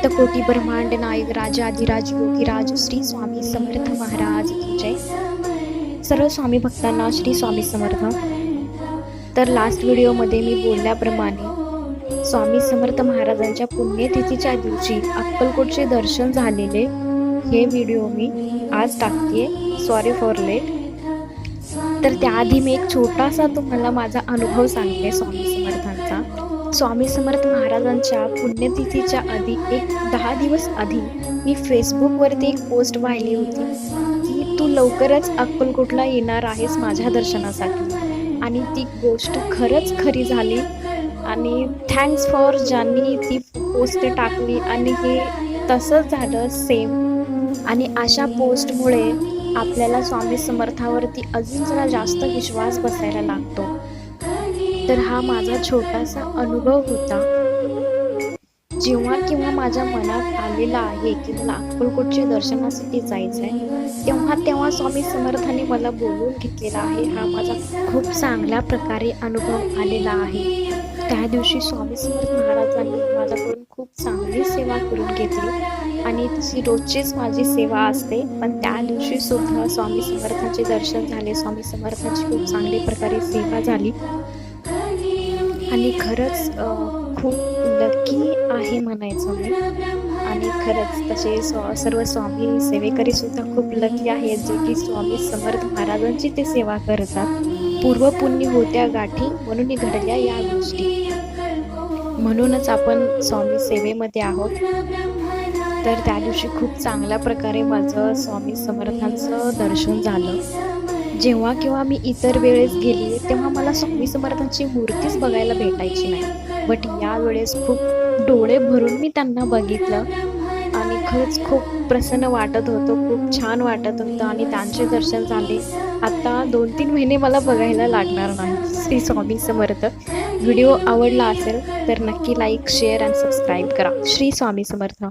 अनंत कोटी ब्रह्मांड नायक राजा अधिराज योगीराज श्री स्वामी समर्थ महाराज जय. सर्व स्वामी भक्तांना श्री स्वामी समर्थ. तर लास्ट व्हिडिओमध्ये मी बोलल्याप्रमाणे स्वामी समर्थ महाराजांच्या पुण्यतिथीच्या दिवशी अक्कलकोटचे दर्शन झालेले हे व्हिडिओ मी आज टाकते सॉरी फॉर लेट तर त्याआधी मी एक छोटासा तुम्हाला माझा अनुभव सांगते स्वामी समर्थांचा. स्वामी समर्थ महाराजांच्या पुण्यतिथीच्या आधी एक दहा दिवस आधी मी फेसबुकवरती एक पोस्ट पाहिली होती. की तू लवकरच अक्कलकोटला येणार आहेस माझ्या दर्शनासाठी. आणि ती गोष्ट खरंच खरी झाली. आणि थँक्स फॉर ज्यांनी ती पोस्ट टाकली. आणि हे तसंच झालं सेम आणि अशा पोस्टमुळे आपल्याला स्वामी समर्थावरती अजून जरा जास्त विश्वास बसायला लागतो. तर हा माझा छोटासा अनुभव होता. जेव्हा किंवा माझ्या मनात आलेला आहे की मला अक्कलकोटच्या दर्शनासाठी जायचं आहे तेव्हा तेव्हा स्वामी समर्थाने मला बोलवून घेतलेला आहे. हा माझा खूप चांगल्या प्रकारे अनुभव आलेला आहे. त्या दिवशी स्वामी समर्थ महाराजांनी माझ्याकडून खूप चांगली सेवा करून घेतली आणि तशी रोजचीच माझी सेवा असते. पण त्या दिवशी सुद्धा स्वामी समर्थांचे दर्शन झाले. स्वामी समर्थांची खूप चांगल्या प्रकारे सेवा झाली. आणि खरंच खूप लकी आहे म्हणायचं मी आणि खरंच तसे स्व सर्व स्वामी सेवेकरी सुद्धा खूप लकी आहेत जे की स्वामी समर्थ महाराजांची ते सेवा करतात. पूर्वपुण्य होत्या गाठी म्हणून घडल्या या गोष्टी. म्हणूनच आपण स्वामी सेवेमध्ये आहोत. तर त्या दिवशी खूप चांगल्या प्रकारे माझं स्वामी समर्थांचं दर्शन झालं. जेव्हा केव्हा मी इतर वेळेस गेली तेव्हा मला स्वामी समर्थांची मूर्तीच बघायला भेटायची नाही. बट यावेळेस खूप डोळे भरून मी त्यांना बघितलं आणि खरंच खूप प्रसन्न वाटत होतं खूप छान वाटत होतं आणि त्यांचे दर्शन झाले. आता दोन तीन महिने मला बघायला लागणार नाही श्री स्वामी समर्थ. व्हिडिओ आवडला असेल तर नक्की लाईक शेअर आणि सबस्क्राईब करा. श्री स्वामी समर्थ.